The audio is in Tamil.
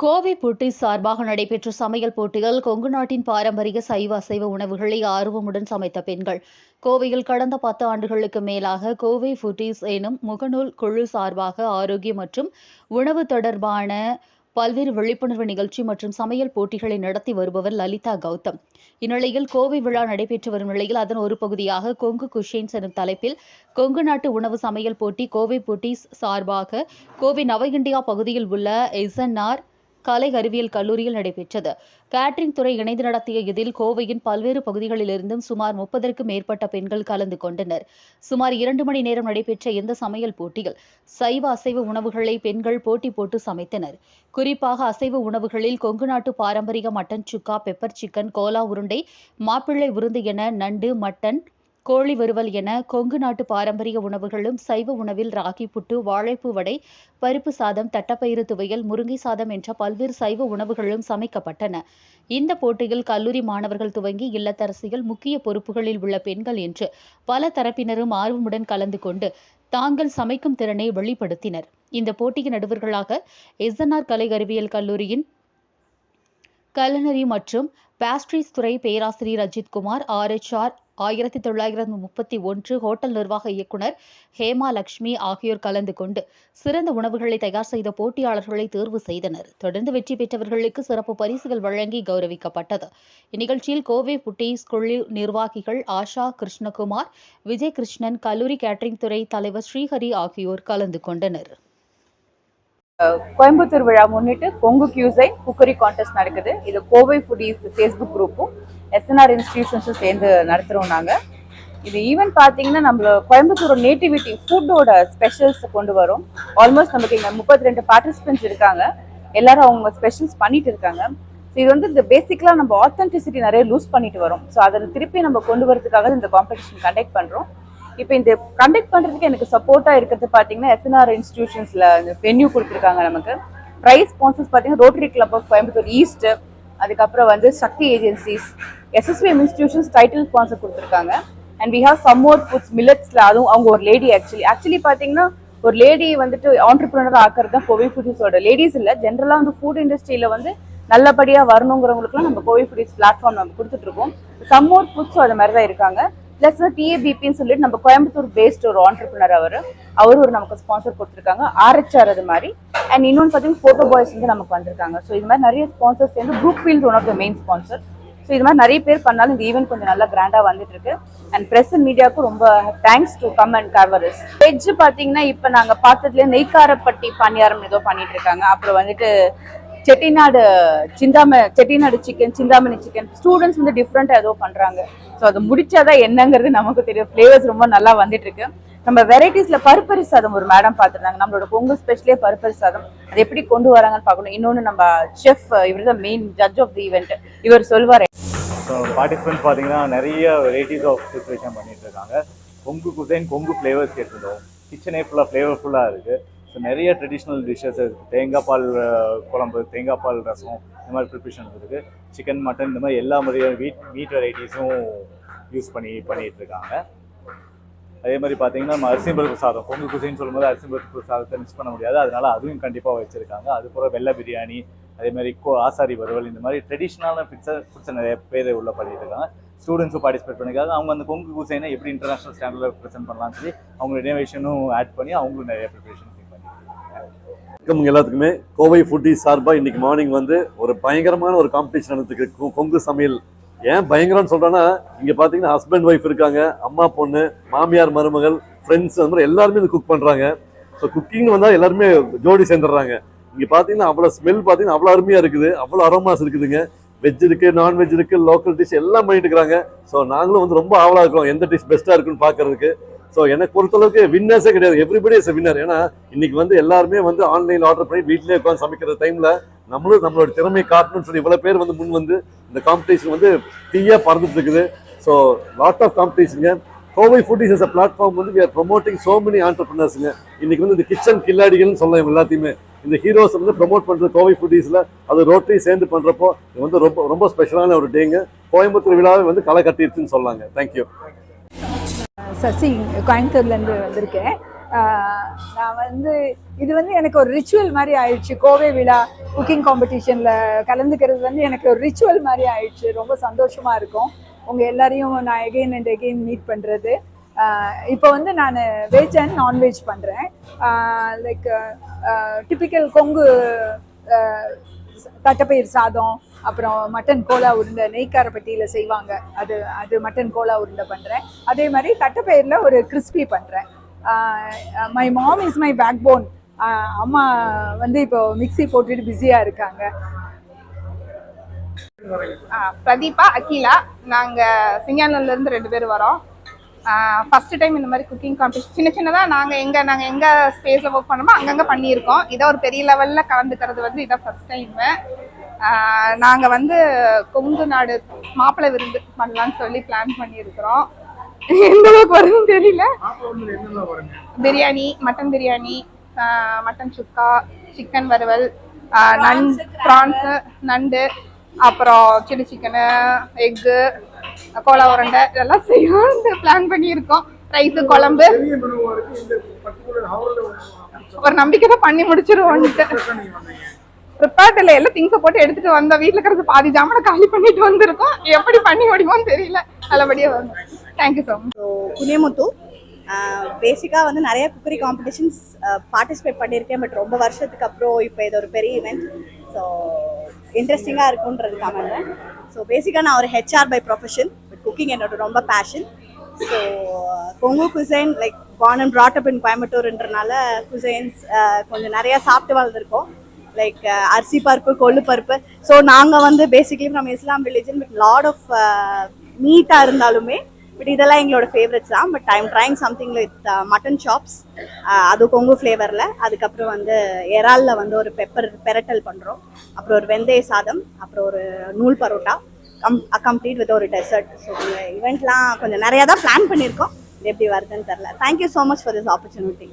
கோவை புட்டி சார்பாக நடைபெற்ற சமையல் போட்டியில் கொங்கு நாட்டின் பாரம்பரிய சைவ அசைவ உணவுகளை ஆர்வமுடன் சமைத்த பெண்கள். கோவையில் கடந்த பத்து ஆண்டுகளுக்கு மேலாக கோவை ஃபுட்டீஸ் எனும் முகநூல் குழு சார்பாக ஆரோக்கியம் மற்றும் உணவு தொடர்பான பல்வேறு விழிப்புணர்வு நிகழ்ச்சி மற்றும் சமையல் போட்டிகளை நடத்தி வருபவர் லலிதா கௌதம். இந்நிலையில் கோவை விழா நடைபெற்று வரும் நிலையில் அதன் ஒரு பகுதியாக கொங்கு குஷேன்ஸ் எனும் தலைப்பில் கொங்கு நாட்டு உணவு சமையல் போட்டி கோவை போட்டீஸ் சார்பாக கோவை நவ இந்தியா பகுதியில் உள்ள எஸ்என்ஆர் கலை அறிவியல் கல்லூரியில் நடைபெற்றது. கேட்டரிங் துறை இணைந்து நடத்திய இதில் கோவையின் பல்வேறு பகுதிகளிலிருந்தும் சுமார் முப்பதற்கும் மேற்பட்ட பெண்கள் கலந்து கொண்டனர். சுமார் இரண்டு மணி நேரம் நடைபெற்ற இந்த சமையல் போட்டியில் சைவ அசைவ உணவுகளை பெண்கள் போட்டி போட்டு சமைத்தனர். குறிப்பாக அசைவ உணவுகளில் கொங்கு நாட்டு பாரம்பரிய மட்டன் சுக்கா பெப்பர் சிக்கன் கோலா உருண்டை மாப்பிள்ளை உருந்து என நண்டு மட்டன் கோழி வறுவல் என கொங்கு நாட்டு பாரம்பரிய உணவுகளும் சைவ உணவில் ராகி புட்டு வாழைப்பூ வடை பருப்பு சாதம் தட்டப்பயிறு துவையல் முருங்கை சாதம் என்ற பல்வேறு சைவ உணவுகளும் சமைக்கப்பட்டன. இந்த போட்டியில் கல்லூரி மாணவர்கள் துவங்கி இல்லத்தரசிகள் முக்கிய பொறுப்புகளில் உள்ள பெண்கள் என்று பல தரப்பினரும் ஆர்வமுடன் கலந்து கொண்டு தாங்கள் சமைக்கும் திறனை வெளிப்படுத்தினர். இந்த போட்டியின் நடுவர்களாக எஸ்என்ஆர் கலை அறிவியல் கல்லூரியின் கலனரி மற்றும் பேஸ்ட்ரீஸ் துறை பேராசிரியர் அஜித்குமார் ஆர்எச்ஆர் ஆயிரத்தி தொள்ளாயிரத்தி முப்பத்தி ஒன்று ஹோட்டல் நிர்வாக இயக்குனர் ஹேமா லட்சுமி ஆகியோர் கலந்து கொண்டு சிறந்த உணவுகளை தயார் செய்த போட்டியாளர்களை தேர்வு செய்தனர். தொடர்ந்து வெற்றி பெற்றவர்களுக்கு சிறப்பு பரிசுகள் வழங்கி கௌரவிக்கப்பட்டது. இந்நிகழ்ச்சியில் கோவை புட்டீஸ் குழு நிர்வாகிகள் ஆஷா கிருஷ்ணகுமார் விஜய் கிருஷ்ணன் கல்லூரி கேட்டரிங் துறை தலைவர் ஸ்ரீஹரி ஆகியோர் கலந்து கொண்டனர். கோயம்புத்தூர் விழா முன்னிட்டு கொங்கு கியூசை குக்கரி கான்டெஸ்ட் நடக்குது. இது கோவை ஃபுடீஸ் ஃபேஸ்புக் குரூப்பும் எஸ்என்ஆர் இன்ஸ்டிடியூஷன்ஸும் சேர்ந்து நடத்துகிறோம் நாங்கள் இது ஈவென்ட் பார்த்தீங்கன்னா நம்மள கோயம்புத்தூர் நேட்டிவிட்டி ஃபுட்டோட ஸ்பெஷல்ஸ் கொண்டு வரும். ஆல்மோஸ்ட் நமக்கு இங்கே முப்பத்தி ரெண்டு பார்ட்டிசிபென்ட்ஸ் இருக்காங்க. எல்லாரும் அவங்க ஸ்பெஷல்ஸ் பண்ணிட்டு இருக்காங்க. ஸோ இது வந்து இந்த பேசிக்கலாக நம்ம ஆத்தென்டிசிட்டி நிறைய லூஸ் பண்ணிட்டு வரோம். ஸோ அதை திருப்பி நம்ம கொண்டு வரதுக்காக இந்த காம்படிஷன் கண்டக்ட் பண்ணுறோம் இப்போ இந்த கண்டக்ட் பண்ணுறதுக்கு எனக்கு சப்போர்ட்டாக இருக்கிறது பார்த்தீங்கன்னா எஸ்என்ஆர் இன்ஸ்டிடியூஷன்ஸில் இந்த வென்யூ கொடுத்துருக்காங்க நமக்கு. ப்ரைஸ் ஸ்பான்சர்ஸ் பார்த்தீங்கன்னா Rotary club of Coimbatore east அதுக்கப்புறம் வந்து Sakthi agencies SSPM institutions title sponsor கொடுத்துருக்காங்க. And we have some more foods மில்லட்ஸில் அதுவும் அவங்க ஒரு லேடி ஆக்சுவலி ஆக்சுவலி பார்த்தீங்கன்னா ஒரு லேடி வந்துட்டு ஆண்டர்பிரினர் ஆக்கிறது தான் கோவை ஃபுட்ஸோட லேடிஸ் இல்லை. ஜென்ரலாக வந்து ஃபுட் இண்டஸ்ட்ரியில் வந்து நல்லபடியாக வரணுங்கிறவங்களுக்குலாம் நம்ம கோவை ஃபுட்ஸ் பிளாட்ஃபார்ம் நம்ம கொடுத்துட்ருக்கோம். சம் மோர் ஃபுட்ஸும் அது மாதிரி தான் இருக்காங்க. ப்ளஸ் டிஏபிபின்னு சொல்லிட்டு நம்ம கோயம்புத்தூர் பேஸ்ட் ஒரு ஆண்டர்பிரினர் அவர். அவரும் ஒரு நமக்கு ஸ்பான்சர் கொடுத்துருக்காங்க. ஆர்ஹெச்ஆர் அது மாதிரி. அண்ட் இன்னொன்று பார்த்தீங்கன்னா ஃபோட்டோ பாய்ஸ் வந்து நமக்கு வந்திருக்காங்க. ஸோ இது மாதிரி நிறைய ஸ்பான்சர்ஸ் சேர்ந்து group feels one of the main sponsor so இது மாதிரி நிறைய பேர் பண்ணாலும் இந்த ஈவெண்ட் கொஞ்சம் நல்லா கிராண்டாக வந்துட்டு இருக்கு அண்ட் ப்ரெஸ் அண்ட் மீடியாவுக்கும் ரொம்ப thanks to come and covers veg பார்த்தீங்கன்னா இப்போ நாங்கள் பார்த்ததுலேயே நெய்க்காரப்பட்டி பணியாரம் ஏதோ பண்ணிட்டு இருக்காங்க. அப்புறம் வந்துட்டு Chettinad சிந்தாம Chettinad chicken Chintamani chicken students வந்து டிஃப்ரெண்ட்டாக ஏதோ பண்ணுறாங்க ஸோ அது முடிச்சாதான் என்னங்கிறது நமக்கு தெரியும். ஃப்ளேவர்ஸ் ரொம்ப நல்லா வந்துட்டு இருக்கு நம்ம வெரைட்டிஸ்ல பருப்பரி சாதம் ஒரு மேடம் பார்த்துருந்தாங்க. நம்மளோட பொங்கல் ஸ்பெஷலே பருப்பரி சாதம். அது எப்படி கொண்டு வராங்கன்னு பார்க்கணும். இன்னொன்று நம்ம செஃப் இவர் தான் main judge of the event இவர் சொல்வார். ஸோ பார்த்தீங்கன்னா நிறைய வெரைட்டிஸ் ஆஃப் ப்ரிப்ரேஷன் பண்ணிட்டு இருக்காங்க. கொங்கு குசைன் கொங்கு ஃப்ளேவர்ஸ் எடுத்துட்டோம் கிச்சனே ஃபுல்லாக ஃப்ளேவர்ஃபுல்லாக இருக்குது ஸோ நிறைய ட்ரெடிஷ்னல் டிஷ்ஷஸ் இருக்குது தேங்காய் பால் குழம்பு தேங்காய் பால் ரசம் இந்த மாதிரி ப்ரிப்ரேஷன் இருக்குது சிக்கன் மட்டன் இந்த மாதிரி எல்லா மாதிரியான வீட் மீட் வெரைட்டிஸும் யூஸ் பண்ணி பண்ணிகிட்டு இருக்காங்க. அதே மாதிரி பார்த்தீங்கன்னா நம்ம அரிசி பருப்பு சாதம் கொங்கு குசைன்னு சொல்லும்போது அரிசி பருப்பு சாதத்தை மிஸ் பண்ண முடியாது. அதனால அதுவும் கண்டிப்பாக வச்சுருக்காங்க. அது வெள்ளை பிரியாணி அதே மாதிரி கோ ஆசாரி வறுவல் இந்த மாதிரி ட்ரெடிஷ்னலான ஃபுட்ஸை ஃபுட்ஸை நிறைய பேர் உள்ள பண்ணிட்டு இருக்காங்க. ஸ்டூடெண்ட்ஸும் பார்ட்டிசிபேட் பண்ணிருக்காங்க அவங்க அந்த கொங்கு குசைனை எப்படி இன்டர்நேஷனல் ஸ்டாண்டர்டில் ப்ரெசென்ட் பண்ணலாம்னு சொல்லி அவங்க இனோவேஷனும் ஆட் பண்ணி அவங்களும் நிறைய ப்ரிப்பரேஷன் வணக்கம் எல்லாத்துக்குமே. கோவை ஃபுட்டி சார்பாக இன்னைக்கு மார்னிங் வந்து ஒரு பயங்கரமான ஒரு காம்படிஷன் நடந்துருக்கு. கொங்கு சமையல் ஏன் பயங்கரம்னு சொல்கிறேன்னா இங்கே பார்த்தீங்கன்னா ஹஸ்பண்ட் ஒய்ஃப் இருக்காங்க அம்மா பொண்ணு மாமியார் மருமகள் ஃப்ரெண்ட்ஸ் அந்த மாதிரி எல்லாருமே இது குக் பண்ணுறாங்க ஸோ குக்கிங் வந்தால் எல்லாருமே ஜோடி சேர்ந்துடுறாங்க. இங்கே பார்த்தீங்கன்னா அவ்வளோ ஸ்மெல் பார்த்தீங்கன்னா அவ்வளோ அருமையாக இருக்குது அவ்வளோ அரோமாஸ் இருக்குதுங்க. வெஜ் இருக்குது நான்வெஜ் இருக்குது லோக்கல் டிஷ் எல்லாம் பண்ணிட்டு இருக்காங்க ஸோ நாங்களும் வந்து ரொம்ப ஆவலாக இருக்கிறோம் எந்த டிஷ் பெஸ்ட்டாக இருக்குன்னு பார்க்குறதுக்கு ஸோ எனக்கு பொறுத்தளவுக்கு வின்னர்ஸே கிடையாது எவ்ரிபடி இஸ் வின்னர் ஏன்னா இன்னைக்கு வந்து எல்லாருமே வந்து ஆன்லைனில் ஆர்டர் பண்ணி வீட்டிலே உட்காந்து சமைக்கிற டைமில் நம்மளும் நம்மளோட திறமையை காட்டணும்னு சொல்லி இவ்வளோ பேர் வந்து முன் வந்து இந்த காம்படிஷன் வந்து தீயா பறந்துட்டு இருக்குது so lot of காம்படிஷனுங்க Kovai food is a platform வந்து we are promoting so many ஆண்டர்பிரினர்ஸுங்க இன்னைக்கு வந்து இந்த கிச்சன் கில்லாடிகள்னு சொல்லலாம் எல்லாத்தையுமே. இந்த ஹீரோஸ் வந்து ப்ரொமோட் பண்ணுறது கோவை ஃபுட்டீஸில் அது ரோட்டரி சேர்ந்து பண்ணுறப்போ இது வந்து ரொம்ப ரொம்ப ஸ்பெஷலான ஒரு டேங்க கோயம்புத்தூர் விழாவை வந்து களை கட்டிருச்சுன்னு சொல்லாங்க. தேங்க்யூ சசி கோயம்புத்தூர்லேருந்து வந்திருக்கேன். நான் வந்து இது வந்து எனக்கு ஒரு ரிச்சுவல் மாதிரி ஆயிடுச்சு. கோவை விழா குக்கிங் காம்படிஷனில் கலந்துக்கிறது வந்து எனக்கு ஒரு ரிச்சுவல் மாதிரி ஆயிடுச்சு. ரொம்ப சந்தோஷமாக இருக்கும். உங்கள் எல்லாரையும் நான் எகெயின் அண்ட் எகெயின் மீட் பண்ணுறது இப்போ வந்து நான் வெஜ் அண்ட் நான்வெஜ் பண்ணுறேன் லைக் டிப்பிக்கல் கொங்கு ஆஹ் தட்டைப்பயிர் சாதம் அப்புறம் மட்டன் கோலா உருண்டை நெய்க்காரப்பட்டியில் செய்வாங்க. அது அது மட்டன் கோலா உருண்டை பண்ணுறேன் அதே மாதிரி தட்டைப்பயிரில் ஒரு கிறிஸ்பி பண்ணுறேன் my mom is my backbone அம்மா வந்து இப்போ மிக்ஸி போட்டுட்டு பிஸியாக இருக்காங்க. ஆ, பிரதீபா அகிலா நாங்கள் சிங்கானூர்லேருந்து ரெண்டு பேர் வரோம். ஃபர்ஸ்ட் டைம் இந்த மாதிரி குக்கிங் காம்படிஷன் சின்ன சின்னதாக நாங்கள் எங்கே நாங்கள் எங்கே ஸ்பேஸில் ஒர்க் பண்ணோமோ அங்கங்கே பண்ணியிருக்கோம். இதை ஒரு பெரிய லெவலில் கலந்துக்கிறது வந்து இதான் ஃபர்ஸ்ட் டைமு நாங்கள் வந்து கொங்கு நாடு மாப்பிள்ளை விருந்து பண்ணலான்னு சொல்லி பிளான் பண்ணியிருக்கிறோம். எந்த அளவுக்கு வருதுன்னு தெரியல. Biryani mutton biryani mutton chukka chicken வறுவல் நண் ப்ரான்ஸு நண்டு அப்புறம் சில்லி சிக்கனு எக்கு கோலா உருண்டை இதெல்லாம் செய்யணும்னு பிளான் பண்ணியிருக்கோம். ரைஸு குழம்பு. ஒரு நம்பிக்கை தான் பண்ணி முடிச்சிருவோன்ட்டு ப்ரிப்பேர்ட் இல்லை எல்லா திங்ஸை போட்டு எடுத்துட்டு வந்தோம். வீட்டில் இருக்கிறது பாதி ஜாமனை காலி பண்ணிட்டு வந்திருக்கோம். எப்படி பண்ணி முடியுமோன்னு தெரியல. நல்லபடியாக வரும் thank you so much so Puniyamuthu பேசிக்காக வந்து நிறைய குக்கரி காம்படிஷன்ஸ் பார்ட்டிசிபேட் பண்ணியிருக்கேன் பட் ரொம்ப வருஷத்துக்கு அப்புறம் இப்போ இது ஒரு பெரிய ஈவெண்ட் ஸோ இன்ட்ரெஸ்டிங்காக இருக்குன்றதுக்காக பண்ணுறேன் ஸோ பேசிக்காக நான் ஒரு HR by profession but cooking என்னோட ரொம்ப passion so Kongu cuisine like born and brought up in கோயம்புத்தூர்ன்றனால cuisines uh, கொஞ்சம் நிறையா சாப்பிட்டு வளர்ந்துருக்கோம். லைக் uh, அரிசி பருப்பு கொள்ளு பருப்பு. ஸோ நாங்கள் வந்து basically from Islam religion but lot of மீட்டாக இருந்தாலுமே பட் இதெல்லாம் எங்களோட ஃபேவரட்ஸ் தான். But I'm trying something with mutton chops அது கொங்கு ஃப்ளேவரில் அதுக்கப்புறம் வந்து எறாலில் வந்து ஒரு பெப்பர் பெரட்டல் பண்ணுறோம் அப்புறம் ஒரு வெந்தய சாதம் அப்புறம் ஒரு நூல் பரோட்டா. கம் கம்ப்ளீட் வித் ஒரு டெசர்ட் ஸோ இந்த ஈவெண்ட்லாம் கொஞ்சம் நிறையா தான் பிளான் பண்ணியிருக்கோம். இது எப்படி வருதுன்னு தெரில thank you so much for this opportunity